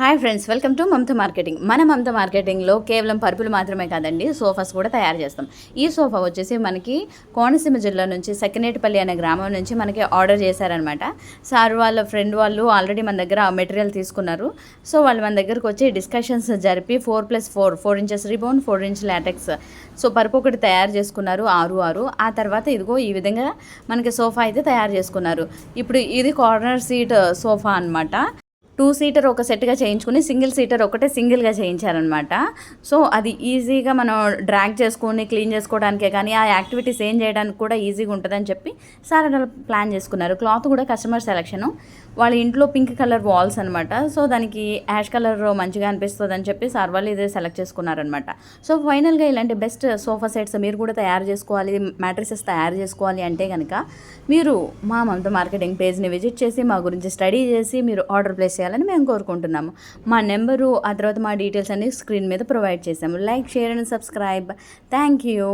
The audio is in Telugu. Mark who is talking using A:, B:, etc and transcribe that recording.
A: Hi friends welcome to Mamata marketing మన మమత మార్కెటింగ్లో కేవలం పరుపులు మాత్రమే కాదండి సోఫాస్ కూడా తయారు చేస్తాం. ఈ సోఫా వచ్చేసి మనకి కోనసీమ జిల్లా నుంచి సకినేటిపల్లి అనే గ్రామం నుంచి మనకి ఆర్డర్ చేశారనమాట సార్ వాళ్ళ ఫ్రెండ్ వాళ్ళు ఆల్రెడీ మన దగ్గర ఆ మెటీరియల్ తీసుకున్నారు. సో వాళ్ళు మన దగ్గరకు వచ్చి డిస్కషన్స్ జరిపి four plus four four inches రిబౌన్ four inch latex so పరుపు ఒకటి తయారు చేసుకున్నారు ఆరు ఆరు. ఆ తర్వాత ఇదిగో ఈ విధంగా మనకి సోఫా అయితే తయారు చేసుకున్నారు. ఇప్పుడు ఇది కార్నర్ సీట్ uh, సోఫా అన్నమాట. టూ సీటర్ ఒక సెట్గా చేయించుకుని సింగిల్ సీటర్ ఒకటే సింగిల్గా చేయించారనమాట సో అది ఈజీగా మనం డ్రాగ్ చేసుకొని క్లీన్ చేసుకోవడానికే కానీ ఆ యాక్టివిటీస్ ఏం చేయడానికి కూడా ఈజీగా ఉంటుందని చెప్పి సార్ అలా ప్లాన్ చేసుకున్నారు. క్లాత్ కూడా కస్టమర్ సెలెక్షను. వాళ్ళ ఇంట్లో పింక్ కలర్ వాల్స్ అనమాట సో దానికి యాష్ కలర్ మంచిగా అనిపిస్తుంది అని చెప్పి సార్ వాళ్ళు ఇదే సెలెక్ట్ చేసుకున్నారనమాట సో ఫైనల్గా ఇలాంటి బెస్ట్ సోఫా సెట్స్ మీరు కూడా తయారు చేసుకోవాలి మ్యాట్రిసెస్ తయారు చేసుకోవాలి అంటే కనుక మీరు మా మమత మార్కెటింగ్ పేజ్ని విజిట్ చేసి మా గురించి స్టడీ చేసి మీరు ఆర్డర్ ప్లేస్ చేయాలి చేయాలని మేము కోరుకుంటున్నాము. మా నెంబరు ఆ తర్వాత మా డీటెయిల్స్ అన్ని స్క్రీన్ మీద ప్రొవైడ్ చేసాము like share and subscribe. Thank you.